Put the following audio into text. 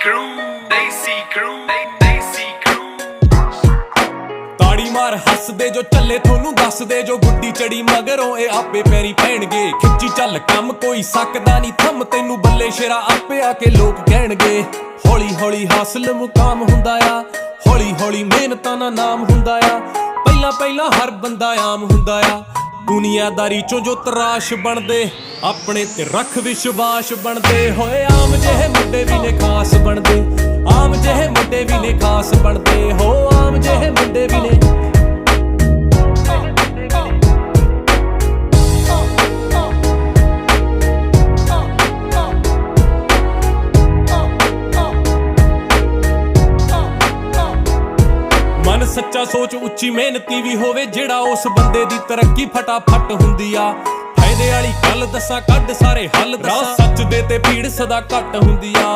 crew, they crew, they, crew. ਤਾੜੀ ਮਾਰ ਹੱਸਦੇ ਜੋ ਚੱਲੇ ਤੁਹਾਨੂੰ ਦੱਸਦੇ ਜੋ ਗੁੱਡੀ ਚੜੀ ਮਗਰੋਂ ਇਹ ਆਪੇ ਪੈਰੀ ਪੈਣਗੇ। ਖਿੱਚੀ ਚੱਲ ਕੰਮ ਕੋਈ ਸਕਦਾ ਨਹੀਂ ਥੰਮ ਤੈਨੂੰ ਬੱਲੇ ਸ਼ੇਰਾ ਆਪੇ ਆ ਕੇ ਲੋਕ ਕਹਿਣਗੇ। ਹੌਲੀ ਹੌਲੀ ਹਾਸਲ ਮੁਕਾਮ ਹੁੰਦਾ ਆ ਹੌਲੀ ਹੌਲੀ ਮਿਹਨਤਾਂ ਦਾ ਨਾਮ ਹੁੰਦਾ ਆ। ਪਹਿਲਾਂ ਪਹਿਲਾਂ ਹਰ ਬੰਦਾ ਆਮ ਹੁੰਦਾ ਆ। ਦੁਨੀਆਦਾਰੀ ਚੋਂ ਜੋ ਤਰਾਸ਼ ਬਣਦੇ, ਆਪਣੇ ਤੇ ਰੱਖ ਵਿਸ਼ਵਾਸ ਬਣਦੇ। ਹੋਏ ਆਮ ਜਿਹੇ ਮੁੰਡੇ ਵੀ ਨੇ ਖਾਸ ਬਣਦੇ, ਆਮ ਜਿਹੇ ਮੁੰਡੇ ਵੀ ਨੇ ਖਾਸ ਬਣਦੇ। ਹੋ ਆਮ ਜਿਹੇ ਮੁੰਡੇ ਵੀ ਨੇ ਮਨ ਸੱਚਾ ਸੋਚ ਉੱਚੀ ਮਿਹਨਤੀ ਵੀ ਹੋਵੇ, ਜਿਹੜਾ ਉਸ ਬੰਦੇ ਦੀ ਤਰੱਕੀ ਫਟਾਫਟ ਹੁੰਦੀ ਆ। ਫਾਇਦੇ ਵਾਲੀ ਗੱਲ ਦੱਸਾਂ, ਕੱਢ ਸਾਰੇ ਹੱਲ ਦੱਸਾਂ। ਸੱਚ ਦੇ ਤੇ ਭੀੜ ਸਦਾ ਘੱਟ ਹੁੰਦੀ ਆ।